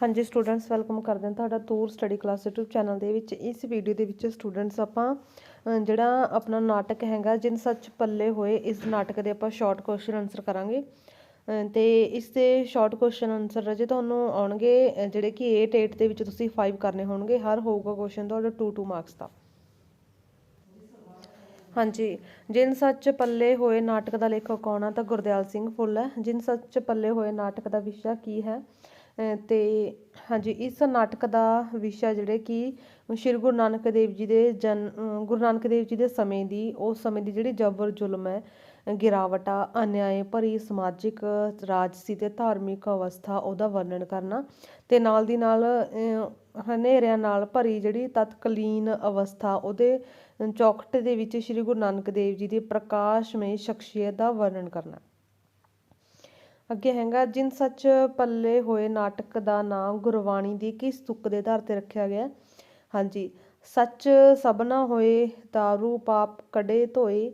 ਹਾਂਜੀ students welcome ਕਰਦੇ ਹਾਂ ਤੁਹਾਡਾ ਤੂਰ ਸਟੱਡੀ ਕਲਾਸ YouTube ਚੈਨਲ ਦੇ ਵਿੱਚ। ਇਸ ਵੀਡੀਓ ਦੇ ਵਿੱਚ ਸਟੂਡੈਂਟਸ ਆਪਾਂ ਜਿਹੜਾ ਆਪਣਾ ਨਾਟਕ ਹੈਗਾ ਜਿਨ ਸੱਚ ਪੱਲੇ ਹੋਏ ਇਸ ਨਾਟਕ ਦੇ ਆਪਾਂ ਸ਼ਾਰਟ ਕੁਐਸਚਨ ਆਨਸਰ ਕਰਾਂਗੇ। ਅ, ਤੇ ਇਸ ਦੇ ਸ਼ਾਰਟ ਕੁਐਸਚਨ ਆਨਸਰ ਰਾਜੇ ਤੁਹਾਨੂੰ ਆਉਣਗੇ ਜਿਹੜੇ ਕਿ 8 8 ਦੇ ਵਿੱਚ ਤੁਸੀਂ 5 ਕਰਨੇ ਹੋਣਗੇ। ਹਰ ਹੋਊਗਾ ਕੁਐਸਚਨ ਤੁਹਾਡਾ 2 2 ਮਾਰਕਸ ਦਾ। ਹਾਂਜੀ ਜਿਨ ਸੱਚ ਪੱਲੇ ਹੋਏ ਨਾਟਕ ਦਾ ਲੇਖਕ ਕੌਣ ਆ? ਤਾਂ ਗੁਰਦਿਆਲ ਸਿੰਘ ਫੁੱਲ ਹੈ। ਜਿਨ ਸੱਚ ਪੱਲੇ ਹੋਏ ਨਾਟਕ ਦਾ ਵਿਸ਼ਾ ਕੀ ਹੈ? ਅਤੇ ਹਾਂਜੀ, ਇਸ ਨਾਟਕ ਦਾ ਵਿਸ਼ਾ ਜਿਹੜੇ ਕਿ ਸ਼੍ਰੀ ਗੁਰੂ ਨਾਨਕ ਦੇਵ ਜੀ ਦੇ ਜਨ ਗੁਰੂ ਨਾਨਕ ਦੇਵ ਜੀ ਦੇ ਸਮੇਂ ਦੀ, ਉਸ ਸਮੇਂ ਦੀ ਜਿਹੜੀ ਜਬਰ ਜ਼ੁਲਮ ਹੈ, ਗਿਰਾਵਟ ਆ, ਅਨਿਆਏ ਭਰੀ ਸਮਾਜਿਕ ਰਾਜਸੀ ਅਤੇ ਧਾਰਮਿਕ ਅਵਸਥਾ ਉਹਦਾ ਵਰਣਨ ਕਰਨਾ ਅਤੇ ਨਾਲ ਦੀ ਨਾਲ ਹਨੇਰਿਆਂ ਨਾਲ ਭਰੀ ਜਿਹੜੀ ਤਤਕਾਲੀਨ ਅਵਸਥਾ ਉਹਦੇ ਚੌਖਟ ਦੇ ਵਿੱਚ ਸ੍ਰੀ ਗੁਰੂ ਨਾਨਕ ਦੇਵ ਜੀ ਦੀ ਪ੍ਰਕਾਸ਼ਮਈ ਸ਼ਖਸੀਅਤ ਦਾ ਵਰਣਨ ਕਰਨਾ। ਅੱਗੇ ਹੈਗਾ, ਜਿਨ ਸੱਚ ਪੱਲੇ ਹੋਏ ਨਾਟਕ ਦਾ ਨਾਮ ਗੁਰਬਾਣੀ ਦੀ ਕਿਸ ਤੁਕ ਦੇ ਆਧਾਰ ਤੇ ਰੱਖਿਆ ਗਿਆ ਹਾਂਜੀ, ਸੱਚ ਸਭਨਾ ਹੋਏ, ਦਾਰੂ ਪਾਪ ਕੜੇ ਧੋਏ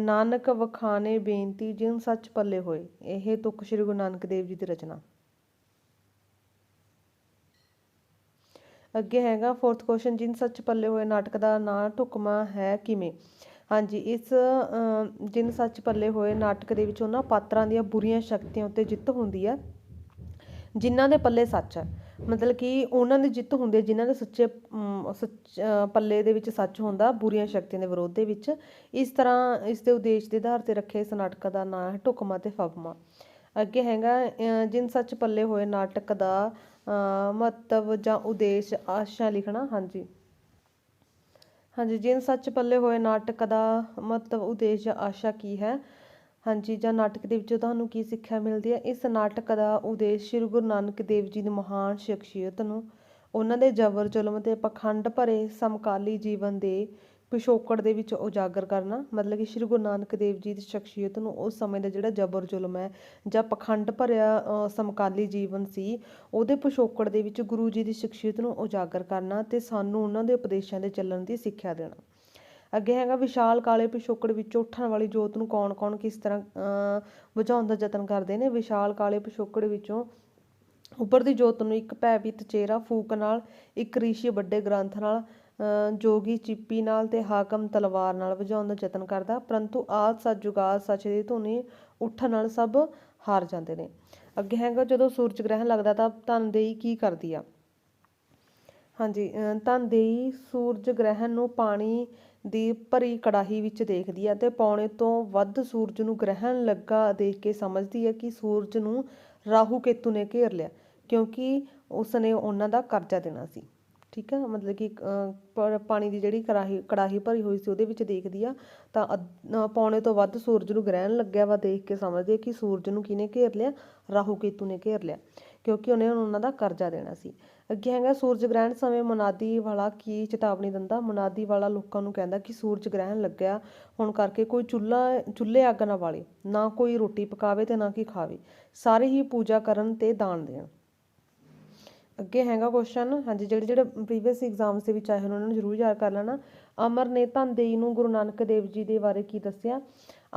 ਨਾਨਕ ਵਖਾਣੇ ਬੇਨਤੀ, ਜਿਨ ਸੱਚ ਪੱਲੇ ਹੋਏ। ਇਹ ਤੁਕ ਸ੍ਰੀ ਗੁਰੂ ਨਾਨਕ ਦੇਵ ਜੀ ਦੀ ਰਚਨਾ। ਅੱਗੇ ਹੈਗਾ, ਫੋਰਥ ਕੁਐਸਚਨ, ਜਿਨ ਸੱਚ ਪੱਲੇ ਹੋਏ ਨਾਟਕ ਦਾ ਨਾਂ ਢੁਕਮਾ ਹੈ ਕਿਵੇਂ? ਹਾਂਜੀ, ਇਸ ਜਿਨ ਸੱਚ ਪੱਲੇ ਹੋਏ ਨਾਟਕ ਦੇ ਵਿੱਚ ਉਹਨਾਂ ਪਾਤਰਾਂ ਦੀਆਂ ਬੁਰੀਆਂ ਸ਼ਕਤੀਆਂ ਉੱਤੇ ਜਿੱਤ ਹੁੰਦੀ ਹੈ, ਜਿਨ੍ਹਾਂ ਦੇ ਪੱਲੇ ਸੱਚ ਹੈ। ਮਤਲਬ ਕਿ ਉਹਨਾਂ ਦੀ ਜਿੱਤ ਹੁੰਦੀ ਹੈ, ਜਿਨ੍ਹਾਂ ਦੇ ਸੱਚੇ ਸੱਚ ਪੱਲੇ ਦੇ ਵਿੱਚ ਸੱਚ ਹੁੰਦਾ, ਬੁਰੀਆਂ ਸ਼ਕਤੀਆਂ ਦੇ ਵਿਰੋਧ ਦੇ ਵਿੱਚ। ਇਸ ਤਰ੍ਹਾਂ ਇਸ ਦੇ ਉਦੇਸ਼ ਦੇ ਆਧਾਰ ਤੇ ਰੱਖੇ ਇਸ ਨਾਟਕ ਦਾ ਨਾਂ ਹੈ ਢੁਕਮਾ ਤੇ ਫਗਮਾ ਅੱਗੇ ਹੈਗਾ ਜਿਨ ਸੱਚ ਪੱਲੇ ਹੋਏ ਨਾਟਕ ਦਾ ਮਹੱਤਵ ਜਾਂ ਉਦੇਸ਼ ਆਸ਼ਾ ਲਿਖਣਾ, ਹਾਂਜੀ। ਹਾਂਜੀ, ਜਿਨ ਸੱਚ ਪੱਲੇ ਹੋਏ ਨਾਟਕ ਦਾ ਮਹੱਤਵ, ਉਦੇਸ਼ ਜਾਂ ਆਸ਼ਾ ਕੀ ਹੈ? ਹਾਂਜੀ, ਜਾਂ ਨਾਟਕ ਦੇ ਵਿੱਚੋਂ ਤੁਹਾਨੂੰ ਕੀ ਸਿੱਖਿਆ ਮਿਲਦੀ ਹੈ? ਇਸ ਨਾਟਕ ਦਾ ਉਦੇਸ਼ ਸ੍ਰੀ ਗੁਰੂ ਨਾਨਕ ਦੇਵ ਜੀ ਦੀ ਮਹਾਨ ਸ਼ਖਸੀਅਤ ਨੂੰ, ਉਹਨਾਂ ਦੇ ਜਬਰ ਜ਼ੁਲਮ ਤੇ ਪਖੰਡ ਭਰੇ ਸਮਕਾਲੀ ਜੀਵਨ ਦੇ ਪਿਛੋਕੜ ਦੇ ਵਿੱਚ ਉਜਾਗਰ ਕਰਨਾ ਮਤਲਬ ਕਿ ਸ੍ਰੀ ਗੁਰੂ ਨਾਨਕ ਦੇਵ ਜੀ ਦੀ ਸ਼ਖਸੀਅਤ ਨੂੰ ਉਸ ਸਮੇਂ ਦਾ ਜਿਹੜਾ ਜਬਰ ਜ਼ੁਲਮ ਹੈ ਜਾਂ ਪਖੰਡ ਭਰਿਆ ਸਮਕਾਲੀ ਜੀਵਨ ਸੀ ਉਹਦੇ ਪਿਛੋਕੜ ਦੇ ਵਿੱਚ ਗੁਰੂ ਜੀ ਦੀ ਸ਼ਖਸੀਅਤ ਨੂੰ ਉਜਾਗਰ ਕਰਨਾ ਤੇ ਸਾਨੂੰ ਉਹਨਾਂ ਦੇ ਉਪਦੇਸ਼ਾਂ ਦੇ ਚੱਲਣ ਦੀ ਸਿੱਖਿਆ ਦੇਣਾ। ਅੱਗੇ ਹੈਗਾ ਵਿਸ਼ਾਲ ਕਾਲੇ ਪਿਛੋਕੜ ਵਿੱਚੋਂ ਉੱਠਣ ਵਾਲੀ ਜੋਤ ਨੂੰ ਕੌਣ-ਕੌਣ ਕਿਸ ਤਰ੍ਹਾਂ ਅ, ਬੁਝਾਉਣ ਦਾ ਯਤਨ ਕਰਦੇ ਨੇ? ਵਿਸ਼ਾਲ ਕਾਲੇ ਪਿਛੋਕੜ ਵਿੱਚੋਂ ਉੱਭਰਦੀ ਜੋਤ ਨੂੰ ਇੱਕ ਭੈਭੀਤ ਚਿਹਰਾ ਫੂਕ ਨਾਲ ਇੱਕ ਰਿਸ਼ੀ ਵੱਡੇ ਗ੍ਰੰਥ ਨਾਲ ਜੋਗੀ ਚਿੱਪੀ ਨਾਲ ਤੇ ਹਾਕਮ ਤਲਵਾਰ ਨਾਲ ਵਜਾਉਣ ਦਾ ਯਤਨ ਕਰਦਾ, ਪਰੰਤੂ ਆਦ ਸੱਚ ਜੁਗਾਦ ਸੱਚ ਦੀ ਧੁਨੀ ਉੱਠਣ ਨਾਲ ਸਭ ਹਾਰ ਜਾਂਦੇ ਨੇ। ਅੱਗੇ ਹੈਗਾ, ਜਦੋਂ ਸੂਰਜ ਗ੍ਰਹਿਣ ਲੱਗਦਾ ਤਾਂ ਧਨਦੇਈ ਕੀ ਕਰਦੀ ਆ? ਹਾਂਜੀ, ਅਹ ਧਨਦੇਈ ਸੂਰਜ ਗ੍ਰਹਿਣ ਨੂੰ ਪਾਣੀ ਦੀ ਭਰੀ ਕੜਾਹੀ ਵਿੱਚ ਦੇਖਦੀ ਹੈ ਤੇ ਪੌਣੇ ਤੋਂ ਵੱਧ ਸੂਰਜ ਨੂੰ ਗ੍ਰਹਿਣ ਲੱਗਾ ਦੇਖ ਕੇ ਸਮਝਦੀ ਹੈ ਕਿ ਸੂਰਜ ਨੂੰ ਰਾਹੂ ਕੇਤੂ ਨੇ ਘੇਰ ਲਿਆ, ਕਿਉਂਕਿ ਉਸ ਨੇ ਉਹਨਾਂ ਦਾ ਕਰਜ਼ਾ ਦੇਣਾ ਸੀ। ਠੀਕ ਆ? ਮਤਲਬ ਕਿ ਅਹ, ਪਰ- ਪਾਣੀ ਦੀ ਜਿਹੜੀ ਕੜਾਹੀ ਕੜਾਹੀ ਭਰੀ ਹੋਈ ਸੀ ਉਹਦੇ ਵਿੱਚ ਦੇਖਦੀ ਆ। ਤਾਂ ਅੱਧ- ਅਹ, ਪੌਣੇ ਤੋਂ ਵੱਧ ਸੂਰਜ ਨੂੰ ਗ੍ਰਹਿਣ ਲੱਗਿਆ ਵਾ ਦੇਖ ਕੇ ਸਮਝਦੇ ਕਿ ਸੂਰਜ ਨੂੰ ਕਿਹਨੇ ਘੇਰ ਲਿਆ? ਰਾਹੂ ਕੇਤੂ ਨੇ ਘੇਰ ਲਿਆ। ਕਿਉਂਕਿ ਉਹਨੇ ਉਹਨਾਂ ਦਾ ਕਰਜ਼ਾ ਦੇਣਾ ਸੀ। ਅੱਗੇ ਹੈਗਾ ਸੂਰਜ ਗ੍ਰਹਿਣ ਸਮੇਂ ਮਨਾਦੀ ਵਾਲਾ ਕੀ ਚੇਤਾਵਨੀ ਦਿੰਦਾ? ਮਨਾਦੀ ਵਾਲਾ ਲੋਕਾਂ ਨੂੰ ਕਹਿੰਦਾ ਕਿ ਸੂਰਜ ਗ੍ਰਹਿਣ ਲੱਗਿਆ। ਹੁਣ ਕਰਕੇ ਕੋਈ ਚੁੱਲ੍ਹਾ ਚੁੱਲ੍ਹੇ ਅੱਗ ਨਾ ਬਾਲੇ। ਨਾ ਕੋਈ ਰੋਟੀ ਪਕਾਵੇ ਤੇ ਨਾ ਕੀ ਖਾਵੇ। ਸਾਰੇ ਹੀ ਪੂਜਾ ਕਰਨ ਤੇ ਦਾਨ ਦੇਣ। ਅੱਗੇ ਹੈਗਾ ਕੁਐਸਚਨ ਹਾਂਜੀ, ਜਿਹੜੇ ਜਿਹੜੇ ਪ੍ਰੀਵੀਅਸ ਐਗਜ਼ਾਮਸ ਦੇ ਵਿੱਚ ਆਏ ਹੋਣ ਉਹਨਾਂ ਨੂੰ ਜ਼ਰੂਰ ਯਾਦ ਕਰ ਲੈਣਾ। ਅਮਰ ਨੇ ਧਨਦੇਈ ਨੂੰ ਗੁਰੂ ਨਾਨਕ ਦੇਵ ਜੀ ਦੇ ਬਾਰੇ ਕੀ ਦੱਸਿਆ?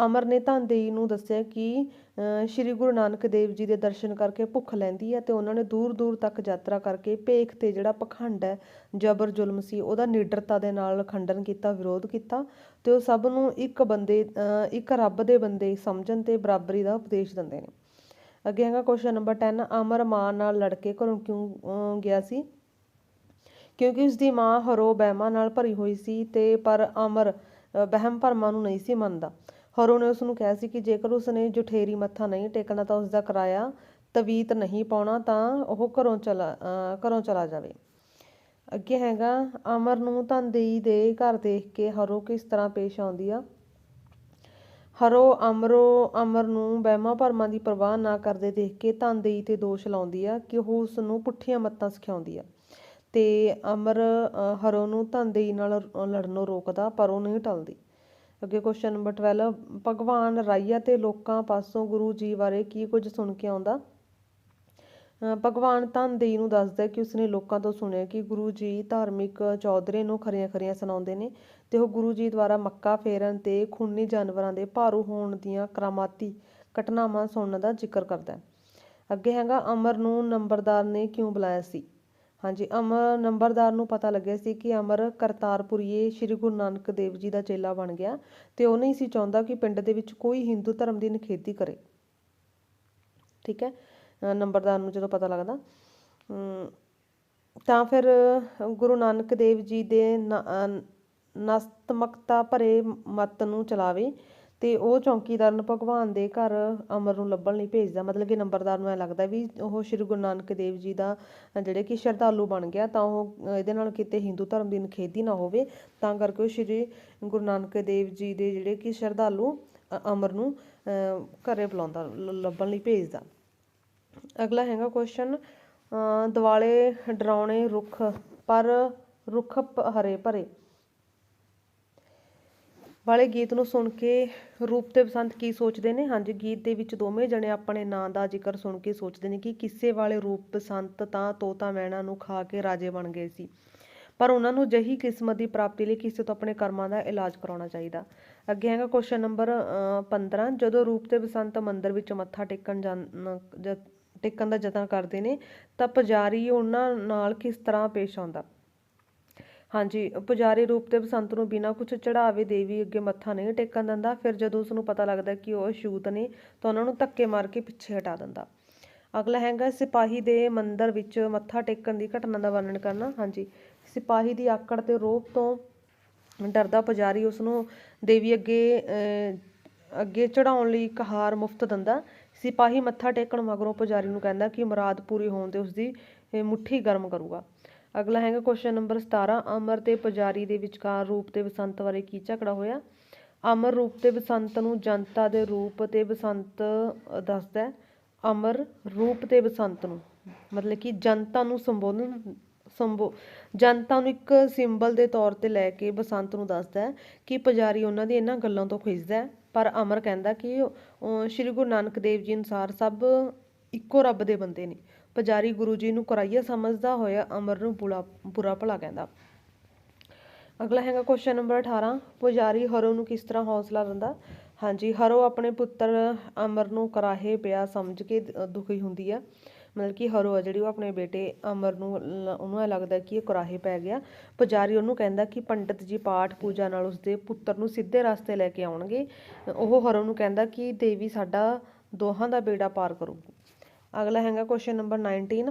ਅਮਰ ਨੇ ਧਨਦੇਈ ਨੂੰ ਦੱਸਿਆ ਕਿ ਸ਼੍ਰੀ ਗੁਰੂ ਨਾਨਕ ਦੇਵ ਜੀ ਦੇ ਦਰਸ਼ਨ ਕਰਕੇ ਭੁੱਖ ਲੈਂਦੀ ਹੈ ਤੇ ਉਹਨਾਂ ਨੇ ਦੂਰ ਦੂਰ ਤੱਕ ਯਾਤਰਾ ਕਰਕੇ ਭੇਖ ਤੇ ਜਿਹੜਾ ਪਖੰਡ ਹੈ, ਜਬਰ ਜ਼ੁਲਮ ਸੀ, ਉਹਦਾ ਨਿਡਰਤਾ ਦੇ ਨਾਲ ਖੰਡਨ ਕੀਤਾ, ਵਿਰੋਧ ਕੀਤਾ ਤੇ ਉਹ ਸਭ ਨੂੰ ਇੱਕ ਬੰਦੇ ਇੱਕ ਰੱਬ ਦੇ ਬੰਦੇ ਸਮਝਣ ਤੇ ਬਰਾਬਰੀ ਦਾ ਉਪਦੇਸ਼ ਦਿੰਦੇ ਨੇ। ਅੱਗੇ ਹੈਗਾ ਕੁਐਸਚਨ ਨੰਬਰ 10 ਅਮਰ ਮਾਂ ਨਾਲ ਲੜ ਕੇ ਘਰੋਂ ਕਿਉਂ ਗਿਆ ਸੀ? ਕਿਉਂਕਿ ਉਸ ਦੀ ਮਾਂ ਹਰੋ ਬਹਿਮਾਂ ਨਾਲ ਭਰੀ ਹੋਈ ਸੀ ਤੇ ਪਰ ਅਮਰ ਅਹ, ਵਹਿਮ ਭਰਮਾਂ ਨੂੰ ਨਹੀਂ ਸੀ ਮੰਨਦਾ। ਹਰੋ ਨੇ ਉਸ ਨੂੰ ਕਿਹਾ ਸੀ ਕਿ ਜੇਕਰ ਉਸ ਨੇ ਜੁਠੇਰੀ ਮੱਥਾ ਨਹੀਂ ਟੇਕਣਾ ਤਾਂ ਉਸ ਦਾ ਕਿਰਾਇਆ ਤਵੀਤ ਨਹੀਂ ਪਾਉਣਾ ਤਾਂ ਉਹ ਘਰੋਂ ਚਲਾ ਘਰੋਂ ਚਲਾ ਜਾਵੇ। ਅੱਗੇ ਹੈਗਾ ਅਮਰ ਨੂੰ ਧਨਦੇਈ ਦੇ ਘਰ ਦੇਖ ਕੇ ਹਰੋ ਕਿਸ ਤਰ੍ਹਾਂ ਪੇਸ਼ ਆਉਂਦੀ ਆ? ਹਰੋ ਅਮਰੋ ਅਮਰ ਨੂੰ ਵਹਿਮਾਂ ਭਰਮਾਂ ਦੀ ਪਰਵਾਹ ਨਾ ਕਰਦੇ ਦੇਖ ਕੇ ਧਨਦੇਈ ਤੇ ਦੋਸ਼ ਲਾਉਂਦੀ ਆ ਕਿ ਉਹ ਉਸ ਨੂੰ ਪੁੱਠੀਆਂ ਮੱਤਾਂ ਸਿਖਾਉਂਦੀ ਆ। ਤੇ ਅਮਰ ਹਰੋ ਨੂੰ ਧਨਦੇਈ ਨਾਲ ਰ- ਲੜਨੋਂ ਰੋਕਦਾ, ਪਰ ਉਹ ਨਹੀਂ ਟਲਦੀ। ਅੱਗੇ ਕੁਐਸਚਨ ਨੰਬਰ 12 ਭਗਵਾਨ ਰਾਈਆ ਤੇ ਲੋਕਾਂ ਪਾਸੋਂ ਗੁਰੂ ਜੀ ਬਾਰੇ ਕੀ ਕੁਝ ਸੁਣ ਕੇ ਆਉਂਦਾ? ਭਗਵਾਨ ਧਨਦੇਈ ਨੂੰ ਦੱਸਦਾ ਕਿ ਉਸਨੇ ਲੋਕਾਂ ਤੋਂ ਸੁਣਿਆ ਕਿ ਗੁਰੂ ਜੀ ਧਾਰਮਿਕ ਚੌਧਰੇ ਨੂੰ ਖਰੀਆਂ ਖਰੀਆਂ ਸੁਣਾਉਂਦੇ ਨੇ ਤੇ ਉਹ ਗੁਰੂ ਜੀ ਦੁਆਰਾ ਮੱਕਾ ਫੇਰਨ ਤੇ ਖੂਨੀ ਜਾਨਵਰਾਂ ਦੇ ਭਾਰੂ ਹੋਣ ਦੀਆਂ ਕਰਾਮਾਤੀ ਘਟਨਾਵਾਂ ਸੁਣਨ ਦਾ ਜ਼ਿਕਰ ਕਰਦਾ ਅੱਗੇ ਹੈਗਾ, ਅਮਰ ਨੂੰ ਨੰਬਰਦਾਰ ਨੇ ਕਿਉਂ ਬੁਲਾਇਆ ਸੀ? ਹਾਂਜੀ, ਅਮਰ ਨੰਬਰਦਾਰ ਨੂੰ ਪਤਾ ਲੱਗਿਆ ਸੀ ਕਿ ਅਮਰ ਕਰਤਾਰਪੁਰੀਏ ਸ੍ਰੀ ਗੁਰੂ ਨਾਨਕ ਦੇਵ ਜੀ ਦਾ ਚੇਲਾ ਬਣ ਗਿਆ ਤੇ ਉਹ ਨਹੀਂ ਸੀ ਚਾਹੁੰਦਾ ਕਿ ਪਿੰਡ ਦੇ ਵਿੱਚ ਕੋਈ ਹਿੰਦੂ ਧਰਮ ਦੀ ਨਿਖੇਧੀ ਕਰੇ। ਠੀਕ ਹੈ ਨੰਬਰਦਾਰ ਨੂੰ ਜਦੋਂ ਪਤਾ ਲੱਗਦਾ। ਤਾਂ ਫਿਰ ਗੁਰੂ ਨਾਨਕ ਦੇਵ ਜੀ ਦੇ ਨਸਤਮਕਤਾ ਭਰੇ ਮਤ ਨੂੰ ਚਲਾਵੇ ਤੇ ਉਹ ਚੌਕੀਦਾਰ ਨੂੰ ਭਗਵਾਨ ਦੇ ਘਰ ਅਮਰ ਨੂੰ ਲੱਭਣ ਲਈ ਭੇਜਦਾ। ਮਤਲਬ ਕਿ ਨੰਬਰਦਾਰ ਨੂੰ ਐ ਲੱਗਦਾ ਵੀ ਉਹ ਸ਼੍ਰੀ ਗੁਰੂ ਨਾਨਕ ਦੇਵ ਜੀ ਦਾ ਜਿਹੜੇ ਕਿ ਸ਼ਰਧਾਲੂ ਬਣ ਗਿਆ ਤਾਂ ਉਹ ਇਹਦੇ ਨਾਲ ਕਿਤੇ ਹਿੰਦੂ ਧਰਮ ਦੀ ਨਿਖੇਧੀ ਨਾ ਹੋਵੇ ਤਾਂ ਕਰਕੇ ਉਹ ਸ਼੍ਰੀ ਗੁਰੂ ਨਾਨਕ ਦੇਵ ਜੀ ਦੇ ਜਿਹੜੇ ਕਿ ਸ਼ਰਧਾਲੂ ਅਮਰ ਨੂੰ ਅ, ਘਰੇ ਬੁਲਾਉਂਦਾ ਲ- ਲੱਭਣ ਲਈ ਭੇਜਦਾ। ਅਗਲਾ ਹੈਗਾ ਕੁਐਸਚਨ ਦਿਵਾਲੇ ਡਰਾਉਣੇ ਰੁੱਖ, ਪਰ ਰੁੱਖ ਹਰੇ ਭਰੇ। ਵਾਲੇ ਗੀਤ ਨੂੰ ਸੁਣ ਕੇ ਰੂਪ ਤੇ ਬਸੰਤ ਕੀ ਸੋਚਦੇ ਨੇ? ਹਾਂਜੀ, ਗੀਤ ਦੇ ਵਿੱਚ ਦੋਵੇਂ ਜਣੇ ਆਪਣੇ ਨਾਂ ਦਾ ਜ਼ਿਕਰ ਸੁਣ ਕੇ ਸੋਚਦੇ ਨੇ ਕਿ ਕਿਸੇ ਵਾਲੇ ਰੂਪ ਬਸੰਤ ਤਾਂ ਤੋਤਾ ਮੈਣਾ ਨੂੰ ਖਾ ਕੇ ਰਾਜੇ ਬਣ ਗਏ ਸੀ। ਪਰ ਉਹਨਾਂ ਨੂੰ ਜਹੀ ਕਿਸਮਤ ਦੀ ਪ੍ਰਾਪਤੀ ਲਈ ਕਿਸੇ ਤੋਂ ਆਪਣੇ ਕਰਮਾਂ ਦਾ ਇਲਾਜ ਕਰਾਉਣਾ ਚਾਹੀਦਾ। ਅੱਗੇ ਹੈਗਾ ਕੁਐਸਚਨ ਨੰਬਰ 15 ਜਦੋਂ ਰੂਪ ਤੇ ਬਸੰਤ ਮੰਦਿਰ ਵਿੱਚ ਮੱਥਾ ਟੇਕਣ ਜਾਂ ਟੇਕਣ ਦਾ ਯਤਨ ਕਰਦੇ ਨੇ ਤਾਂ ਪੁਜਾਰੀ ਉਹਨਾਂ ਨਾਲ ਕਿਸ ਤਰ੍ਹਾਂ ਪੇਸ਼ ਆਉਂਦਾ? ਹਾਂਜੀ ਪੁਜਾਰੀ ਰੂਪ ਤੇ ਬਸੰਤ ਨੂੰ ਬਿਨਾਂ ਕੁਝ ਚੜਾਵੇ ਦੇਵੀ ਅੱਗੇ ਮੱਥਾ ਨਹੀਂ ਟੇਕਣ ਦਿੰਦਾ ਫਿਰ ਜਦੋਂ ਉਸ ਨੂੰ ਪਤਾ ਲੱਗਦਾ ਕਿ ਉਹ ਅਛੂਤ ਨੇ ਤਾਂ ਉਹਨਾਂ ਨੂੰ ਧੱਕੇ ਮਾਰ ਕੇ ਪਿੱਛੇ ਹਟਾ ਦਿੰਦਾ। ਅਗਲਾ ਹੈਗਾ ਸਿਪਾਹੀ ਦੇ ਮੰਦਰ ਵਿੱਚ ਮੱਥਾ ਟੇਕਣ ਦੀ ਘਟਨਾ ਦਾ ਵਰਣਨ ਕਰਨਾ। ਹਾਂਜੀ ਸਿਪਾਹੀ ਦੀ ਆਕੜ ਤੇ ਰੋਪ ਤੋਂ ਡਰਦਾ ਪੁਜਾਰੀ ਉਸ ਨੂੰ ਦੇਵੀ ਅੱਗੇ ਅਹ, ਅੱਗੇ ਚੜਾਉਣ ਲਈ ਇੱਕ ਹਾਰ ਮੁਫਤ ਦਿੰਦਾ। ਸਿਪਾਹੀ ਮੱਥਾ ਟੇਕਣ ਮਗਰੋਂ ਪੁਜਾਰੀ ਨੂੰ ਕਹਿੰਦਾ ਕਿ ਮੁਰਾਦ ਪੂਰੀ ਹੋਣ ਤੇ ਉਸਦੀ ਮੁੱਠੀ ਗਰਮ ਕਰੂਗਾ। ਅਗਲਾ ਹੈਗਾ ਕੁਐਸਚਨ ਨੰਬਰ 17 ਅਮਰ ਤੇ ਪੁਜਾਰੀ ਦੇ ਵਿਚਕਾਰ ਰੂਪ ਤੇ ਬਸੰਤ ਬਾਰੇ ਕੀ ਝਗੜਾ ਹੋਇਆ? ਅਮਰ ਰੂਪ ਤੇ ਬਸੰਤ ਨੂੰ ਜਨਤਾ ਦੇ ਰੂਪ ਤੇ ਬਸੰਤ ਦੱਸਦਾ ਅਮਰ ਰੂਪ ਤੇ ਬਸੰਤ ਨੂੰ, ਮਤਲਬ ਕਿ ਜਨਤਾ ਨੂੰ ਸੰਬੋਧਨ, ਸੰਬੋ, ਜਨਤਾ ਨੂੰ ਇੱਕ ਸਿੰਬਲ ਦੇ ਤੌਰ ਤੇ ਲੈ ਕੇ ਬਸੰਤ ਨੂੰ ਦੱਸਦਾ ਹੈ ਕਿ ਪੁਜਾਰੀ ਉਹਨਾਂ ਦੀ ਇਹਨਾਂ ਗੱਲਾਂ ਤੋਂ ਖਿੱਚਦਾ ਪਰ ਅਮਰ ਕਹਿੰਦਾ ਕਿ ਸ਼੍ਰੀ ਗੁਰੂ ਨਾਨਕ ਦੇਵ ਜੀ ਅਨੁਸਾਰ ਸਭ ਇੱਕੋ ਰੱਬ ਦੇ ਬੰਦੇ ਨੇ। ਪੁਜਾਰੀ ਗੁਰੂ ਜੀ ਨੂੰ ਕਰਾਈਆ ਸਮਝਦਾ ਹੋਇਆ ਅਮਰ ਨੂੰ ਬੁਰਾ ਬੁਰਾ ਭਲਾ ਕਹਿੰਦਾ। ਅਗਲਾ ਹੈਗਾ ਕੁਐਸਚਨ ਨੰਬਰ 18 ਪੁਜਾਰੀ ਹਰੋ ਨੂੰ ਕਿਸ ਤਰ੍ਹਾਂ ਹੌਸਲਾ ਦਿੰਦਾ? ਹਾਂਜੀ, ਹਰੋ ਆਪਣੇ ਪੁੱਤਰ ਅਮਰ ਨੂੰ ਕਰਾਹੇ ਪਿਆ ਸਮਝ ਕੇ ਦੁਖੀ ਹੁੰਦੀ ਆ। ਮਤਲਬ ਕਿ ਹਰੋ ਆ ਜਿਹੜੀ ਉਹ ਆਪਣੇ ਬੇਟੇ ਅਮਰ ਨੂੰ ਉਹਨੂੰ ਇਹ ਲੱਗਦਾ ਕਿ ਇਹ ਕੁਰਾਹੇ ਪੈ ਗਿਆ। ਪੁਜਾਰੀ ਉਹਨੂੰ ਕਹਿੰਦਾ ਕਿ ਪੰਡਿਤ ਜੀ ਪਾਠ ਪੂਜਾ ਨਾਲ ਉਸਦੇ ਪੁੱਤਰ ਨੂੰ ਸਿੱਧੇ ਰਸਤੇ ਲੈ ਕੇ ਆਉਣਗੇ। ਉਹ ਹਰੋ ਨੂੰ ਕਹਿੰਦਾ ਕਿ ਦੇਵੀ ਸਾਡਾ ਦੋਹਾਂ ਦਾ ਬੇੜਾ ਪਾਰ ਕਰੂਗੀ। ਅਗਲਾ ਹੈਗਾ ਕੁਐਸਚਨ ਨੰਬਰ 19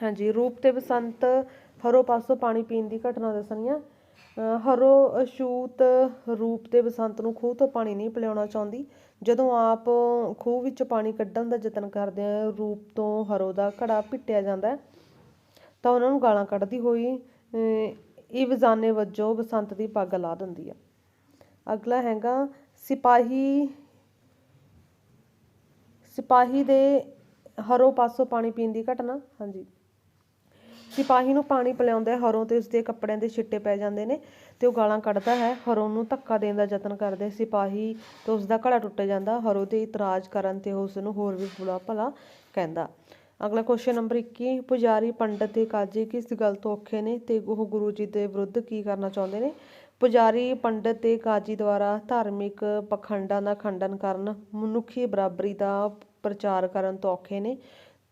ਹਾਂਜੀ, ਰੂਪ ਤੇ ਬਸੰਤ ਹਰੋ ਪਾਸੋਂ ਪਾਣੀ ਪੀਣ ਦੀ ਘਟਨਾ ਦੱਸਣੀ ਆ ਅਹ ਹਰੋ ਅਛੂਤ ਰੂਪ ਤੇ ਬਸੰਤ ਨੂੰ ਖੂਹ ਤੋਂ ਪਾਣੀ ਨਹੀਂ ਪਿਲਾਉਣਾ ਚਾਹੁੰਦੀ। ਜਦੋਂ ਆਪ ਖੂਹ ਵਿੱਚ ਪਾਣੀ ਕੱਢਣ ਦਾ ਯਤਨ ਕਰਦੇ ਆ, ਰੂਪ ਤੋਂ ਹਰੋ ਦਾ ਘੜਾ ਪਿੱਟਿਆ ਜਾਂਦਾ ਤਾਂ ਉਹਨਾਂ ਨੂੰ ਗਾਲਾਂ ਕੱਢਦੀ ਹੋਈ, ਅਹ ਇਹ ਵਜ਼ਾਨੇ ਵਜੋਂ ਬਸੰਤ ਦੀ ਪੱਗ ਲਾ ਦਿੰਦੀ ਆ। ਅਗਲਾ ਹੈਗਾ, ਸਿਪਾਹੀ ਸਿਪਾਹੀ ਦੇ ਹਰੋ ਪਾਸੋਂ ਪਾਣੀ ਪੀਣ ਦੀ ਘਟਨਾ। ਹਾਂਜੀ। ਸਿਪਾਹੀ ਨੂੰ ਪਾਣੀ ਪਿਲਾਉਂਦਾ ਹੈ ਹਰੋਂ ਤੇ ਉਸਦੇ ਕੱਪੜਿਆਂ ਦੇ ਛਿੱਟੇ ਪੈ ਜਾਂਦੇ ਨੇ ਤੇ ਉਹ ਗਾਲਾਂ ਕੱਢਦਾ ਹੈ। ਹਰੋਂ ਨੂੰ ਧੱਕਾ ਦੇਣ ਦਾ ਯਤਨ ਕਰਦੇ ਸਿਪਾਹੀ ਤੇ ਉਸਦਾ ਘੜਾ ਟੁੱਟ ਜਾਂਦਾ। ਹਰੋਂ ਤੇ ਇਤਰਾਜ਼ ਕਰਨ ਤੇ ਉਸ ਨੂੰ ਹੋਰ ਵੀ ਬੁਰਾ ਭਲਾ ਕਹਿੰਦਾ। ਅਗਲਾ ਕੁਐਸਚਨ ਨੰਬਰ 21 ਪੁਜਾਰੀ ਪੰਡਤ ਤੇ ਕਾਜੀ ਕਿਸ ਗੱਲ ਤੋਂ ਔਖੇ ਨੇ ਤੇ ਉਹ ਗੁਰੂ ਜੀ ਦੇ ਵਿਰੁੱਧ ਕੀ ਕਰਨਾ ਚਾਹੁੰਦੇ ਨੇ? ਪੁਜਾਰੀ ਪੰਡਤ ਤੇ ਕਾਜੀ ਦੁਆਰਾ ਧਾਰਮਿਕ ਪਖੰਡਾਂ ਦਾ ਖੰਡਨ ਕਰਨ ਮਨੁੱਖੀ ਬਰਾਬਰੀ ਦਾ ਪ੍ਰਚਾਰ ਕਰਨ ਤੋਂ ਔਖੇ ਨੇ।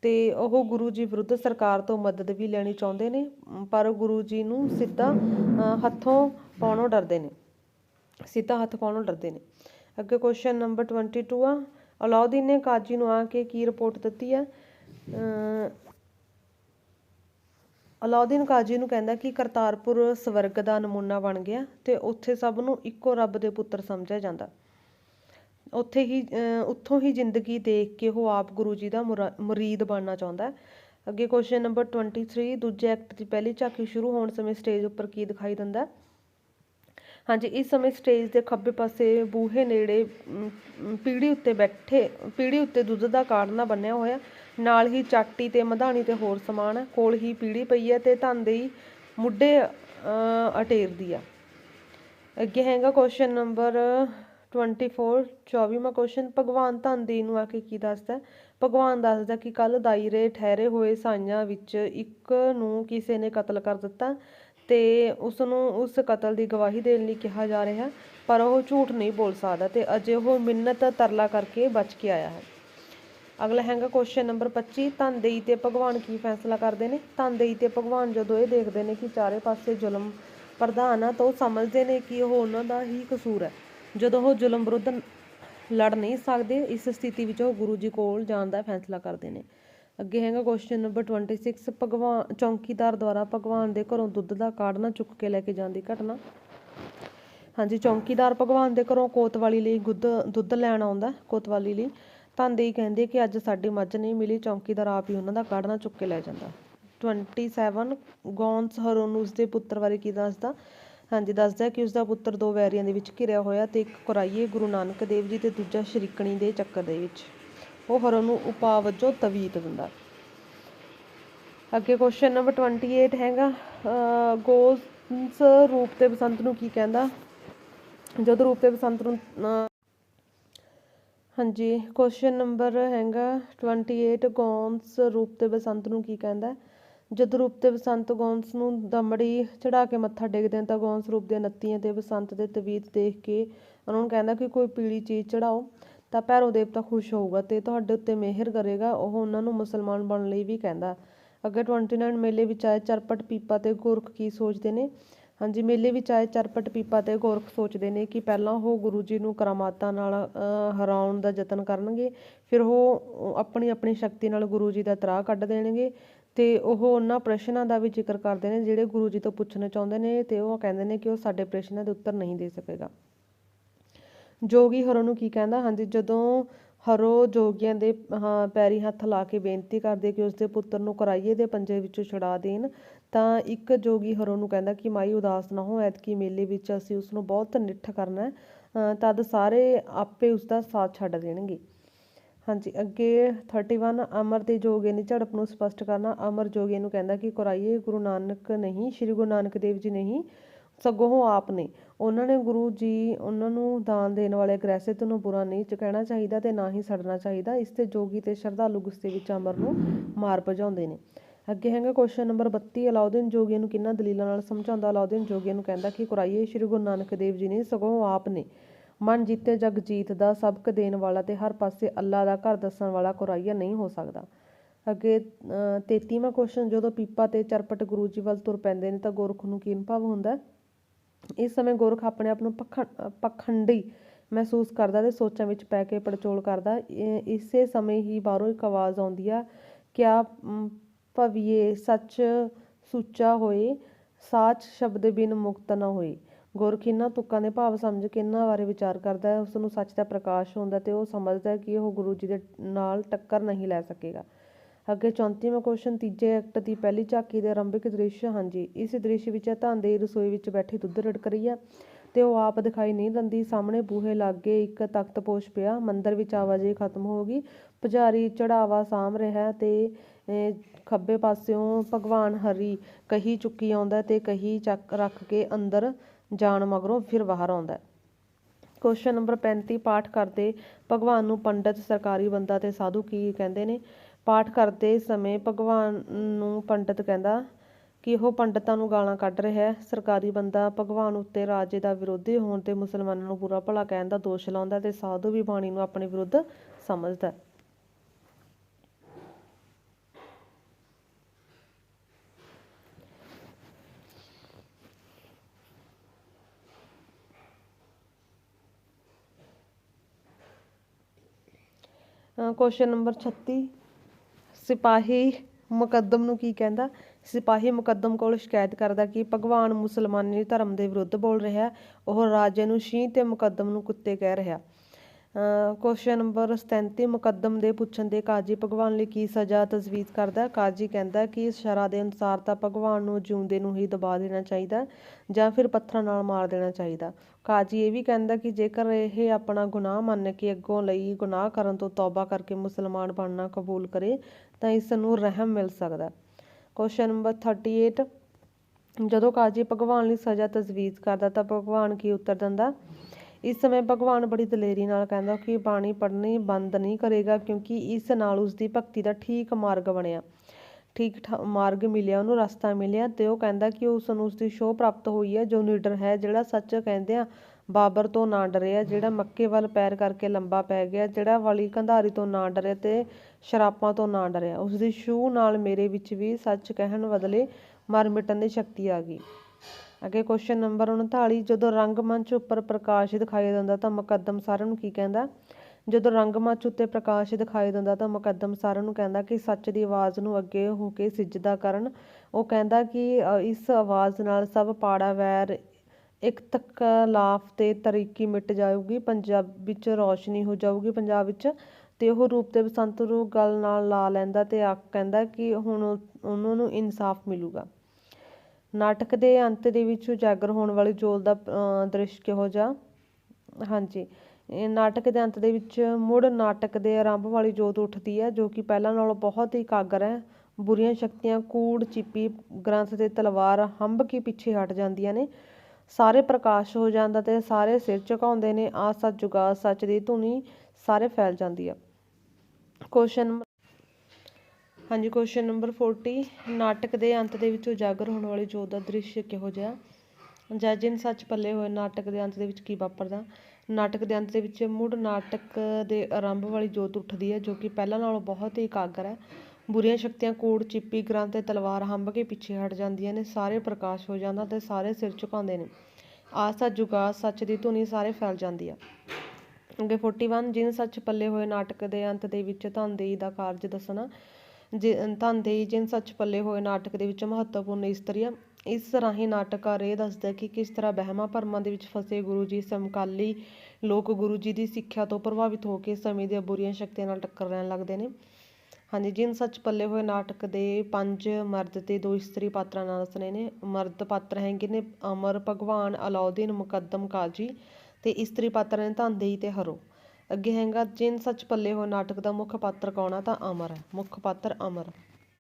ਤੇ ਉਹ ਗੁਰੂ ਜੀ ਵਿਰੁੱਧ ਸਰਕਾਰ ਤੋਂ ਮਦਦ ਵੀ ਲੈਣੀ ਚਾਹੁੰਦੇ ਨੇ ਪਰ ਗੁਰੂ ਜੀ ਨੂੰ ਸਿੱਧਾ ਹੱਥੋਂ ਪਾਉਣੋਂ ਡਰਦੇ ਨੇ। ਸਿੱਧਾ ਹੱਥ ਪਾਉਣੋਂ ਡਰਦੇ ਨੇ। ਅੱਗੇ ਕੁਐਸਚਨ ਨੰਬਰ 22 ਆ। ਅਲਾਉਦੀਨ ਨੇ ਕਾਜੀ ਨੂੰ ਆ ਕੇ ਕੀ ਰਿਪੋਰਟ ਦਿੱਤੀ ਆ? ਅ, ਅਲਾਉਦੀਨ ਕਾਜੀ ਨੂੰ ਕਹਿੰਦਾ ਕਿ ਕਰਤਾਰਪੁਰ ਸਵਰਗ ਦਾ ਨਮੂਨਾ ਬਣ ਗਿਆ ਤੇ ਉੱਥੇ ਸਭ ਨੂੰ ਇੱਕੋ ਰੱਬ ਦੇ ਪੁੱਤਰ ਸਮਝਿਆ ਜਾਂਦਾ। ਉੱਥੇ ਹੀ ਉੱਥੋਂ ਹੀ ਜ਼ਿੰਦਗੀ ਦੇਖ ਕੇ ਉਹ ਆਪ ਗੁਰੂ ਜੀ ਦਾ ਮੁਰਾ- ਮੁਰੀਦ ਬਣਨਾ ਚਾਹੁੰਦਾ ਅੱਗੇ ਕੁਐਸਚਨ ਨੰਬਰ 23 ਦੂਜੇ ਐਕਟ ਦੀ ਪਹਿਲੀ ਝਾਕੀ ਸ਼ੁਰੂ ਹੋਣ ਸਮੇਂ ਸਟੇਜ ਉੱਪਰ ਕੀ ਦਿਖਾਈ ਦਿੰਦਾ ਹਾਂਜੀ ਇਸ ਸਮੇਂ ਸਟੇਜ ਦੇ ਖੱਬੇ ਪਾਸੇ ਬੂਹੇ ਨੇੜੇ ਅਮ, ਪੀੜੀ ਉੱਤੇ ਬੈਠੇ ਪੀੜੀ ਉੱਤੇ ਦੁੱਧ ਦਾ ਕਾੜਨਾ ਬੰਨਿਆ ਹੋਇਆ ਨਾਲ ਹੀ ਚਾਟੀ ਤੇ ਮਧਾਣੀ ਤੇ ਹੋਰ ਸਮਾਨ ਕੋਲ ਹੀ ਪੀੜੀ ਪਈ ਹੈ ਤੇ ਧਨ ਮੁੱਢੇ ਅਟੇਰਦੀ ਆ। ਅੱਗੇ ਹੈਗਾ ਕੁਐਸਚਨ ਨੰਬਰ 24 24ਵਾਂ ਕੁਐਸਚਨ ਭਗਵਾਨ ਧਨ ਧਨਦੇਵ ਨੂੰ ਆ ਕੇ ਕੀ ਦੱਸਦਾ? ਭਗਵਾਨ ਦੱਸਦਾ ਕਿ ਕੱਲ ਦਾਇਰੇ ਠਹਿਰੇ ਹੋਏ ਸਾਈਆਂ ਵਿੱਚ ਇੱਕ ਨੂੰ ਕਿਸੇ ਨੇ ਕਤਲ ਕਰ ਦਿੱਤਾ ਤੇ ਉਸ ਨੂੰ ਉਸ ਕਤਲ ਦੀ ਗਵਾਹੀ ਦੇਣ ਲਈ ਕਿਹਾ ਜਾ ਰਿਹਾ, ਪਰ ਉਹ ਝੂਠ ਨਹੀਂ ਬੋਲ ਸਕਦਾ ਤੇ ਅਜੇ ਉਹ ਮਿੰਨਤ ਤਰਲਾ ਕਰਕੇ ਬਚ ਕੇ ਆਇਆ ਹੈ। ਅਗਲਾ ਹੈਗਾ ਕੁਐਸਚਨ ਨੰਬਰ 25 ਧਨਦੇਈ ਤੇ ਭਗਵਾਨ ਕੀ ਫੈਸਲਾ ਕਰਦੇ ਨੇ? ਧਨਦੇਈ ਤੇ ਭਗਵਾਨ ਜਦੋਂ ਇਹ ਦੇਖਦੇ ਨੇ ਕਿ ਚਾਰੇ ਪਾਸੇ ਜ਼ੁਲਮ ਪ੍ਰਧਾਨ ਆ ਤਾਂ ਉਹ ਸਮਝਦੇ ਨੇ ਕਿ ਉਹ ਉਹਨਾਂ ਦਾ ਹੀ ਕਸੂਰ ਹੈ। ਜਦੋਂ ਉਹ ਜ਼ੁਲਮ ਵਿਰੁੱਧ ਲੜ ਨਹੀਂ ਸਕਦੇ, ਇਸ ਸਥਿਤੀ ਵਿੱਚ ਉਹ ਗੁਰੂ ਜੀ ਕੋਲ ਜਾਣ ਦਾ ਫੈਸਲਾ ਕਰਦੇ ਨੇ। ਅੱਗੇ ਹੈਗਾ ਕੁਐਸਚਨ ਨੰਬਰ 26 ਭਗਵਾਨ, ਚੌਂਕੀਦਾਰ ਦੁਆਰਾ ਭਗਵਾਨ ਦੇ ਘਰੋਂ ਦੁੱਧ ਦਾ ਕਾੜਨਾ ਚੁੱਕ ਕੇ ਲੈ ਕੇ ਜਾਣ ਦੀ ਘਟਨਾ। ਹਾਂਜੀ, ਚੌਂਕੀਦਾਰ ਭਗਵਾਨ ਦੇ ਘਰੋਂ ਕੋਤਵਾਲੀ ਲਈ ਗੁੱਦ ਦੁੱਧ ਲੈਣ ਆਉਂਦਾ ਕੋਤਵਾਲੀ ਲਈ। ਧਨਦੇਈ ਕਹਿੰਦੇ ਕਿ ਅੱਜ ਸਾਡੀ ਮੱਝ ਨਹੀਂ ਮਿਲੀ, ਚੌਂਕੀਦਾਰ ਆਪ ਹੀ ਉਹਨਾਂ ਦਾ ਕਾੜਨਾ ਚੁੱਕ ਕੇ ਲੈ ਜਾਂਦਾ। 27 ਗੌਂਸ ਹਰੋਨੂਸ ਦੇ ਪੁੱਤਰ ਬਾਰੇ ਕੀ ਦੱਸਦਾ? ਹਾਂਜੀ, ਦੱਸਦਾ ਕਿ ਉਸ ਦਾ ਪੁੱਤਰ ਦੋ ਵੈਰੀਆਂ ਦੇ ਵਿੱਚ ਘਿਰਿਆ ਹੋਇਆ ਤੇ ਇੱਕ ਕੁਰਾਈਏ, ਗੁਰੂ ਨਾਨਕ ਦੇਵ ਜੀ ਤੇ ਦੂਜਾ ਸ਼ਰੀਕਣੀ ਦੇ ਚੱਕਰ ਦੇ ਵਿੱਚ। ਉਹ ਹਰਨ ਨੂੰ ਉਪਾਅ ਵਜੋਂ ਤਵੀਤ ਦਿੰਦਾ। ਅੱਗੇ ਕੁਐਸਚਨ ਨੰਬਰ 28 ਹੈਗਾ। ਅਹ ਗੋਸ ਰੂਪ ਤੇ ਬਸੰਤ ਨੂੰ ਕੀ ਕਹਿੰਦਾ? ਜਦੋਂ ਰੂਪ ਤੇ ਬਸੰਤ ਨੂੰ, ਅਹ ਹਾਂਜੀ ਕੁਐਸਚਨ ਨੰਬਰ ਹੈਗਾ 28 ਗੌਂਸ ਰੂਪ ਤੇ ਬਸੰਤ ਨੂੰ ਕੀ ਕਹਿੰਦਾ? ਜਦ ਰੂਪ ਤੇ ਬਸੰਤ ਗੌਂਸ ਨੂੰ ਦਮੜੀ ਚੜਾ ਕੇ ਮੱਥਾ ਟੇਕਦੇ ਹਨ ਤਾਂ ਗੌਂਸ ਰੂਪ ਦੀਆਂ ਨੱਤੀਆਂ ਤੇ ਬਸੰਤ ਦੇ ਤਵੀਤ ਦੇਖ ਕੇ ਉਹਨਾਂ ਨੂੰ ਕਹਿੰਦਾ ਕਿ ਕੋਈ ਪੀਲੀ ਚੀਜ਼ ਚੜਾਓ ਤਾਂ ਭੈਰੋ ਦੇਵਤਾ ਖੁਸ਼ ਹੋਊਗਾ ਤੇ ਤੁਹਾਡੇ ਉੱਤੇ ਮਿਹਰ ਕਰੇਗਾ ਉਹ ਉਹਨਾਂ ਨੂੰ ਮੁਸਲਮਾਨ ਬਣਨ ਲਈ ਵੀ ਕਹਿੰਦਾ। ਅੱਗੇ 29 ਮੇਲੇ ਵਿੱਚ ਆਏ ਚਰਪਟ ਪੀਪਾ ਤੇ ਗੋਰਖ ਕੀ ਸੋਚਦੇ ਨੇ? ਹਾਂਜੀ ਮੇਲੇ ਵਿੱਚ ਆਏ ਚਰਪਟ ਪੀਪਾ ਤੇ ਗੋਰਖ ਸੋਚਦੇ ਨੇ ਕਿ ਪਹਿਲਾਂ ਉਹ ਗੁਰੂ ਜੀ ਨੂੰ ਕਰਾਮਾਤਾਂ ਨਾਲ ਅਹ, ਹਰਾਉਣ ਦਾ ਯਤਨ ਕਰਨਗੇ ਫਿਰ ਉਹ ਆਪਣੀ ਆਪਣੀ ਸ਼ਕਤੀ ਨਾਲ ਗੁਰੂ ਜੀ ਦਾ ਤਰਾਹ ਕੱਢ ਦੇਣਗੇ ਅਤੇ ਉਹ ਉਹਨਾਂ ਪ੍ਰਸ਼ਨਾਂ ਦਾ ਵੀ ਜ਼ਿਕਰ ਕਰਦੇ ਨੇ, ਜਿਹੜੇ ਗੁਰੂ ਜੀ ਤੋਂ ਪੁੱਛਣਾ ਚਾਹੁੰਦੇ ਨੇ ਅਤੇ ਉਹ ਕਹਿੰਦੇ ਨੇ ਕਿ ਉਹ ਸਾਡੇ ਪ੍ਰਸ਼ਨਾਂ ਦੇ ਉੱਤਰ ਨਹੀਂ ਦੇ ਸਕੇਗਾ। ਜੋਗੀ ਹਰੋ ਨੂੰ ਕੀ ਕਹਿੰਦਾ? ਹਾਂਜੀ, ਜਦੋਂ ਹਰੋ ਜੋਗੀਆਂ ਦੇ, ਹਾਂ, ਪੈਰੀ ਹੱਥ ਲਾ ਕੇ ਬੇਨਤੀ ਕਰਦੇ ਕਿ ਉਸਦੇ ਪੁੱਤਰ ਨੂੰ ਕਰਾਈਏ ਦੇ ਪੰਜੇ ਵਿੱਚੋਂ ਛੁਡਾ ਦੇਣ, ਤਾਂ ਇੱਕ ਜੋਗੀ ਹਰੋ ਨੂੰ ਕਹਿੰਦਾ ਕਿ ਮਾਈ ਉਦਾਸ ਨਾ ਹੋ, ਐਤਕੀ ਮੇਲੇ ਵਿੱਚ ਅਸੀਂ ਉਸ ਨੂੰ ਬਹੁਤ ਨਿੱਠ ਕਰਨਾ ਤਦ ਸਾਰੇ ਆਪੇ ਉਸ ਦਾ ਸਾਥ ਛੱਡ ਦੇਣਗੇ। ਹਾਂਜੀ, ਅੱਗੇ 31 ਅਮਰ ਤੇ ਜੋਗੇ ਦੀ ਝੜਪ ਨੂੰ ਸਪਸ਼ਟ ਕਰਨਾ। ਅਮਰ ਜੋਗੇ ਨੂੰ ਕਹਿੰਦਾ ਕਿ ਕੁਰਾਈਏ, ਗੁਰੂ ਨਾਨਕ ਨਹੀਂ, ਸ੍ਰੀ ਗੁਰੂ ਨਾਨਕ ਦੇਵ ਜੀ ਨਹੀਂ, ਸਗੋਂ ਉਹ ਆਪ ਨੇ। ਉਹਨਾਂ ਨੇ ਗੁਰੂ ਜੀ, ਉਹਨਾਂ ਨੂੰ ਦਾਨ ਦੇਣ ਵਾਲੇ ਗ੍ਰਹਿਸਿਤ ਨੂੰ ਬੁਰਾ ਨਹੀਂ ਚ ਕਹਿਣਾ ਚਾਹੀਦਾ ਤੇ ਨਾ ਹੀ ਸੜਨਾ ਚਾਹੀਦਾ। ਇਸ ਤੇ ਜੋਗੀ ਤੇ ਸ਼ਰਧਾਲੂ ਗੁੱਸੇ ਵਿੱਚ ਅਮਰ ਨੂੰ ਮਾਰ ਭਜਾਉਂਦੇ ਨੇ। ਅੱਗੇ ਹੈਗਾ ਕੁਐਸਚਨ ਨੰਬਰ 32 ਅਲਾਉਦੀਨ ਜੋਗੀ ਨੂੰ ਕਿੰਨਾ ਦਲੀਲਾਂ ਨਾਲ ਸਮਝਾਉਂਦਾ? ਅਲਾਉਦੀਨ ਜੋਗੀ ਨੂੰ ਕਹਿੰਦਾ ਕਿ ਕੁਰਾਈਏ, ਸ੍ਰੀ ਗੁਰੂ ਨਾਨਕ ਦੇਵ ਜੀ ਨੇ ਸਗੋਂ ਆਪ ਨੇ। ਮਨ ਜੀਤੇ ਜਗ ਜੀਤ ਦਾ ਸਬਕ ਦੇਣ ਵਾਲਾ ਤੇ ਹਰ ਪਾਸੇ ਅੱਲਾ ਦਾ ਘਰ ਦੱਸਣ ਵਾਲਾ ਕੁਰਾਈਆ ਨਹੀਂ ਹੋ ਸਕਦਾ। ਅੱਗੇ, ਅਹ 33ਵਾਂ ਕੁਐਸਚਨ ਜਦੋਂ ਪੀਪਾ ਤੇ ਚਰਪਟ ਗੁਰੂ ਜੀ ਵੱਲ ਤੁਰ ਪੈਂਦੇ ਨੇ ਤਾਂ ਗੋਰਖ ਨੂੰ ਕੀ ਅਨੁਭਵ ਹੁੰਦਾ? ਇਸ ਸਮੇਂ ਗੋਰਖ ਆਪਣੇ ਆਪ ਨੂੰ ਪਖ ਪਖੰਡੀ ਮਹਿਸੂਸ ਕਰਦਾ ਤੇ ਸੋਚਾਂ ਵਿੱਚ ਪੈ ਕੇ ਪੜਚੋਲ ਕਰਦਾ। ਇਹ- ਇਸੇ ਸਮੇਂ ਹੀ ਬਾਹਰੋਂ ਇੱਕ ਆਵਾਜ਼ ਆਉਂਦੀ ਆ, ਕਿਆ ਭਵੀਏ ਸੱਚ ਸੁੱਚਾ ਹੋਏ, ਸਾਚ ਸ਼ਬਦ ਬਿਨ ਮੁਕਤ ਨਾ ਹੋਏ। ਗੋਰਖ ਇਹਨਾਂ ਤੁਕਾਂ ਦੇ ਭਾਵ ਸਮਝ ਕੇ ਇਹਨਾਂ ਬਾਰੇ ਵਿਚਾਰ ਕਰਦਾ ਹੈ, ਉਸ ਨੂੰ ਸੱਚ ਦਾ ਪ੍ਰਕਾਸ਼ ਹੁੰਦਾ ਤੇ ਉਹ ਸਮਝਦਾ ਕਿ ਉਹ ਗੁਰੂ ਜੀ ਦੇ ਨਾਲ ਟੱਕਰ ਨਹੀਂ ਲੈ ਸਕੇਗਾ। ਅੱਗੇ 34ਵਾਂ ਕੁਐਸਚਨ ਤੀਜੇ ਐਕਟ ਦੀ ਪਹਿਲੀ ਝਾਕੀ ਦੇ ਆਰੰਭਿਕ ਦ੍ਰਿਸ਼, ਹਾਂਜੀ, ਇਸ ਦ੍ਰਿਸ਼ ਵਿੱਚ ਧਨ ਦੇ ਰਸੋਈ ਵਿੱਚ ਬੈਠੀ ਦੁੱਧ ਰੜਕ ਰਹੀ ਆ ਤੇ ਉਹ ਆਪ ਦਿਖਾਈ ਨਹੀਂ ਦਿੰਦੀ, ਸਾਹਮਣੇ ਬੂਹੇ ਲਾਗੇ ਇੱਕ ਤਖਤ ਪੋਸ਼ ਪਿਆ, ਮੰਦਰ ਵਿੱਚ ਆਵਾਜਾਈ ਖਤਮ ਹੋ ਗਈ, ਪੁਜਾਰੀ ਚੜਾਵਾ ਸਾਂਭ ਰਿਹਾ ਤੇ ਖੱਬੇ ਪਾਸਿਓਂ ਭਗਵਾਨ ਹਰੀ ਕਹੀ ਚੁੱਕੀ ਆਉਂਦਾ ਤੇ ਕਹੀ ਚੱਕ ਰੱਖ ਕੇ ਅੰਦਰ ਜਾਣ ਮਗਰੋਂ ਫਿਰ ਬਾਹਰ ਆਉਂਦਾ ਹੈ। ਕੁਐਸਚਨ ਨੰਬਰ 35 ਪਾਠ ਕਰਦੇ ਭਗਵਾਨ ਨੂੰ ਪੰਡਤ, ਸਰਕਾਰੀ ਬੰਦਾ ਤੇ ਸਾਧੂ ਕੀ ਕਹਿੰਦੇ ਨੇ? ਪਾਠ ਕਰਦੇ ਸਮੇਂ ਭਗਵਾਨ ਨੂੰ ਪੰਡਤ ਕਹਿੰਦਾ ਕਿ ਉਹ ਪੰਡਤਾਂ ਨੂੰ ਗਾਲਾਂ ਕੱਢ ਰਿਹਾ ਹੈ। ਸਰਕਾਰੀ ਬੰਦਾ ਭਗਵਾਨ ਉੱਤੇ ਰਾਜੇ ਦਾ ਵਿਰੋਧੀ ਹੋਣ ਤੇ ਮੁਸਲਮਾਨਾਂ ਨੂੰ ਬੁਰਾ ਭਲਾ ਕਹਿਣ ਦਾ ਦੋਸ਼ ਲਾਉਂਦਾ ਤੇ ਸਾਧੂ ਵੀ ਬਾਣੀ ਨੂੰ ਆਪਣੇ ਵਿਰੁੱਧ ਸਮਝਦਾ ਕੁਐਸਚਨ ਨੰਬਰ 36 ਸਿਪਾਹੀ ਮੁਕੱਦਮ ਨੂੰ ਕੀ ਕਹਿੰਦਾ? ਸਿਪਾਹੀ ਮੁਕੱਦਮ ਕੋਲ ਸ਼ਿਕਾਇਤ ਕਰਦਾ ਕਿ ਭਗਵਾਨ ਮੁਸਲਮਾਨੀ ਧਰਮ ਦੇ ਵਿਰੁੱਧ ਬੋਲ ਰਿਹਾ ਉਹ ਰਾਜੇ ਨੂੰ ਸ਼ੀਂਹ ਤੇ ਮੁਕੱਦਮ ਨੂੰ ਕੁੱਤੇ ਕਹਿ ਰਿਹਾ ਕੁਐਸਚਨ ਨੰਬਰ 37 ਮੁਕੱਦਮ ਦੇ ਪੁੱਛਣ ਦੇ ਕਾਜੀ ਭਗਵਾਨ ਲਈ ਕੀ ਸਜ਼ਾ ਤਜਵੀਜ਼ ਕਰਦਾ ਕਾਜੀ ਕਹਿੰਦਾ ਕਿ ਇਸ ਸ਼ਰ੍ਹਾ ਦੇ ਅਨੁਸਾਰ ਤਾਂ ਭਗਵਾਨ ਨੂੰ ਜਿਉਂਦੇ ਨੂੰ ਹੀ ਦਬਾ ਦੇਣਾ ਚਾਹੀਦਾ ਜਾਂ ਫਿਰ ਪੱਥਰਾਂ ਨਾਲ ਮਾਰ ਦੇਣਾ ਚਾਹੀਦਾ ਕਾਜੀ ਇਹ ਵੀ ਕਹਿੰਦਾ ਕਿ ਜੇਕਰ ਇਹ ਆਪਣਾ ਗੁਨਾਹ ਮੰਨ ਕੇ ਅੱਗੋਂ ਲਈ ਗੁਨਾਹ ਕਰਨ ਤੋਂ ਤੌਬਾ ਕਰਕੇ ਮੁਸਲਮਾਨ ਬਣਨਾ ਕਬੂਲ ਕਰੇ, ਤਾਂ ਇਸ ਨੂੰ ਰਹਿਮ ਮਿਲ ਸਕਦਾ ਕੁਐਸਚਨ ਨੰਬਰ 38 ਜਦੋਂ ਕਾਜੀ ਭਗਵਾਨ ਲਈ ਸਜ਼ਾ ਤਜਵੀਜ਼ ਕਰਦਾ ਤਾਂ ਭਗਵਾਨ ਕੀ ਉੱਤਰ ਦਿੰਦਾ ਇਸ ਸਮੇਂ ਭਗਵਾਨ ਬੜੀ ਦਲੇਰੀ ਨਾਲ ਕਹਿੰਦਾ ਕਿ ਬਾਣੀ ਪੜ੍ਹਨੀ ਬੰਦ ਨਹੀਂ ਕਰੇਗਾ ਕਿਉਂਕਿ ਇਸ ਨਾਲ ਉਸ ਦੀ ਭਗਤੀ ਦਾ ਠੀਕ ਮਾਰਗ ਬਣਿਆ। ਠੀਕ ਠਾ- ਮਾਰਗ ਮਿਲਿਆ, ਉਹਨੂੰ ਰਸਤਾ ਮਿਲਿਆ ਤੇ ਉਹ ਕਹਿੰਦਾ ਕਿ ਉਸ ਨੂੰ ਉਸ ਦੀ ਸ਼ੋਅ ਪ੍ਰਾਪਤ ਹੋਈ ਹੈ, ਜੋ ਨਿਡਰ ਹੈ, ਜਿਹੜਾ ਸੱਚ ਕਹਿੰਦਿਆਂ ਬਾਬਰ ਤੋਂ ਨਾ ਡਰਿਆ, ਜਿਹੜਾ ਮੱਕੇ ਵੱਲ ਪੈਰ ਕਰਕੇ ਲੰਬਾ ਪੈ ਗਿਆ, ਜਿਹੜਾ ਵਾਲੀ ਕੰਧਾਰੀ ਤੋਂ ਨਾ ਡਰਿਆ ਤੇ ਸ਼ਰਾਪਾਂ ਤੋਂ ਨਾ ਡਰਿਆ। ਉਸ ਦੀ ਛੂਹ ਨਾਲ ਮੇਰੇ ਵਿੱਚ ਵੀ ਸੱਚ ਕਹਿਣ ਬਦਲੇ ਮਰ ਮਿਟਣ ਦੀ ਸ਼ਕਤੀ ਆ ਗਈ। ਅੱਗੇ ਕੁਐਸਚਨ ਨੰਬਰ 39 ਜਦੋਂ ਰੰਗਮੰਚ ਉੱਪਰ ਪ੍ਰਕਾਸ਼ ਦਿਖਾਈ ਦਿੰਦਾ ਤਾਂ ਮੁਕੱਦਮ ਸਾਰਿਆਂ ਨੂੰ ਕੀ ਕਹਿੰਦਾ? ਜਦੋਂ ਰੰਗਮੰਚ ਉੱਤੇ ਪ੍ਰਕਾਸ਼ ਦਿਖਾਈ ਦਿੰਦਾ ਤਾਂ ਮੁਕੱਦਮ ਸਾਰਿਆਂ ਨੂੰ ਕਹਿੰਦਾ ਕਿ ਸੱਚ ਦੀ ਆਵਾਜ਼ ਨੂੰ ਅੱਗੇ ਹੋ ਕੇ ਸਿਜਦਾ ਕਰਨ। ਉਹ ਕਹਿੰਦਾ ਕਿ ਇਸ ਆਵਾਜ਼ ਨਾਲ ਸਭ ਪਾੜਾ ਵੈਰ ਇੱਕ ਤਕਲਾਫ ਤੇ ਤਰੀਕੀ ਮਿਟ ਜਾਊਗੀ। ਪੰਜਾਬ ਵਿੱਚ ਰੌਸ਼ਨੀ ਹੋ ਜਾਊਗੀ। ਪੰਜਾਬ ਵਿੱਚ ਤੇ ਉਹ ਰੂਪ ਤੇ ਬਸੰਤ ਨੂੰ ਗੱਲ ਨਾਲ ਲਾ ਲੈਂਦਾ ਤੇ ਆ, ਕਹਿੰਦਾ ਕਿ ਹੁਣ ਉਹਨਾਂ ਨੂੰ ਇਨਸਾਫ ਮਿਲੂਗਾ। ਨਾਟਕ ਦੇ ਅੰਤ ਦੇ ਵਿੱਚ ਉਜਾਗਰ ਹੋਣ ਵਾਲੀ ਜੋਤ ਦਾ ਦ੍ਰਿਸ਼ ਕਿਹੋ ਜਿਹਾ? ਹਾਂਜੀ ਨਾਟਕ ਦੇ ਅੰਤ ਦੇ ਵਿੱਚ ਮੁੜ ਨਾਟਕ ਦੇ ਆਰੰਭ ਵਾਲੀ ਜੋਤ ਉੱਠਦੀ ਹੈ, ਜੋ ਕਿ ਪਹਿਲਾਂ ਨਾਲੋਂ ਬਹੁਤ ਹੀ ਇਕਾਗਰ ਹੈ। ਬੁਰੀਆਂ ਸ਼ਕਤੀਆਂ, ਕੂੜ, ਚਿੱਪੀ, ਗ੍ਰੰਥ ਤੇ ਤਲਵਾਰ ਹੰਭ ਕੇ ਪਿੱਛੇ ਹਟ ਜਾਂਦੀਆਂ ਨੇ। ਸਾਰੇ ਪ੍ਰਕਾਸ਼ ਹੋ ਜਾਂਦਾ ਤੇ ਸਾਰੇ ਸਿਰ ਝੁਕਾਉਂਦੇ ਨੇ ਆ ਸੱਚ ਜੁਗਾ, ਸੱਚ ਦੀ ਧੁਨੀ ਸਾਰੇ ਫੈਲ ਜਾਂਦੀ ਆ ਕੁਐਸਚਨ ਹਾਂਜੀ ਕੁਐਸਚਨ ਨੰਬਰ 40 ਨਾਟਕ ਦੇ ਅੰਤ ਦੇ ਵਿੱਚ ਉਜਾਗਰ ਹੋਣ ਵਾਲੀ ਜੋਤ ਦਾ ਦ੍ਰਿਸ਼ ਕਿਹੋ ਜਿਹਾ? ਜੈਜਿਨ ਸੱਚ ਪੱਲੇ ਹੋਏ ਨਾਟਕ ਦੇ ਅੰਤ ਦੇ ਵਿੱਚ ਕੀ ਵਾਪਰਦਾ? ਨਾਟਕ ਦੇ ਅੰਤ ਦੇ ਵਿੱਚ ਮੁੜ ਨਾਟਕ ਦੇ ਆਰੰਭ ਵਾਲੀ ਜੋਤ ਉੱਠਦੀ ਹੈ, ਜੋ ਕਿ ਪਹਿਲਾਂ ਨਾਲੋਂ ਬਹੁਤ ਹੀ ਇਕਾਗਰ ਹੈ। ਬੁਰੀਆਂ ਸ਼ਕਤੀਆਂ, ਕੋੜ, ਚਿੱਪੀ, ਗ੍ਰੰਥ ਤੇ ਤਲਵਾਰ ਹੰਭ ਕੇ ਪਿੱਛੇ ਹਟ ਜਾਂਦੀਆਂ ਨੇ, ਸਾਰੇ ਪ੍ਰਕਾਸ਼ ਹੋ ਜਾਂਦਾ ਤੇ ਸਾਰੇ ਸਿਰ ਝੁਕਾਉਂਦੇ ਨੇ। ਆਸਾ ਜੁਗਾ ਸੱਚ ਦੀ ਧੁਨੀ ਸਾਰੇ ਫੈਲ ਜਾਂਦੀ ਆ। ਅੱਗੇ 41 ਜਿਨ ਸੱਚ ਪੱਲੇ ਹੋਏ ਨਾਟਕ ਦੇ ਅੰਤ ਦੇ ਵਿੱਚ ਧਨਦੇਈ ਦਾ ਕਾਰਜ ਦੱਸਣਾ। ਜਿ ਧਨਦੇਈ ਜਿਨ ਸੱਚ ਪੱਲੇ ਹੋਏ ਨਾਟਕ ਦੇ ਵਿੱਚ ਮਹੱਤਵਪੂਰਨ ਇਸਤਰੀ ਆ, ਇਸ ਰਾਹੀਂ ਨਾਟਕਕਾਰ ਇਹ ਦੱਸਦਾ ਕਿ ਕਿਸ ਤਰ੍ਹਾਂ ਵਹਿਮਾਂ ਭਰਮਾਂ ਦੇ ਵਿੱਚ ਫਸੇ ਗੁਰੂ ਜੀ ਸਮਕਾਲੀ ਲੋਕ ਗੁਰੂ ਜੀ ਦੀ ਸਿੱਖਿਆ ਤੋਂ ਪ੍ਰਭਾਵਿਤ ਹੋ ਕੇ ਸਮੇਂ ਦੀਆਂ ਬੁਰੀਆਂ ਸ਼ਕਤੀਆਂ ਨਾਲ ਟੱਕਰ ਲੈਣ ਲੱਗਦੇ ਨੇ। ਹਾਂਜੀ, ਜਿਨ ਸੱਚ ਪੱਲੇ ਹੋਏ ਨਾਟਕ ਦੇ ਪੰਜ ਮਰਦ ਤੇ ਦੋ ਇਸਤਰੀ ਪਾਤਰਾਂ ਨਾਲ ਦੱਸਣੇ ਨੇ। ਮਰਦ ਪਾਤਰ ਹੈਗੇ ਨੇ ਅਮਰ ਭਗਵਾਨ, ਅਲਾਉਦੀਨ, ਮੁਕੱਦਮ ਕਾਜੀ ਤੇ ਇਸਤਰੀ ਪਾਤਰ ਨੇ ਧਨਦੇਈ ਤੇ ਹਰੋ। ਅੱਗੇ ਹੈਗਾ ਜਿਨ ਸੱਚ ਪੱਲੇ ਹੋਏ ਨਾਟਕ ਦਾ ਮੁੱਖ ਪਾਤਰ ਕੌਣ ਆ? ਤਾਂ ਅਮਰ ਹੈ। ਮੁੱਖ ਪਾਤਰ ਅਮਰ।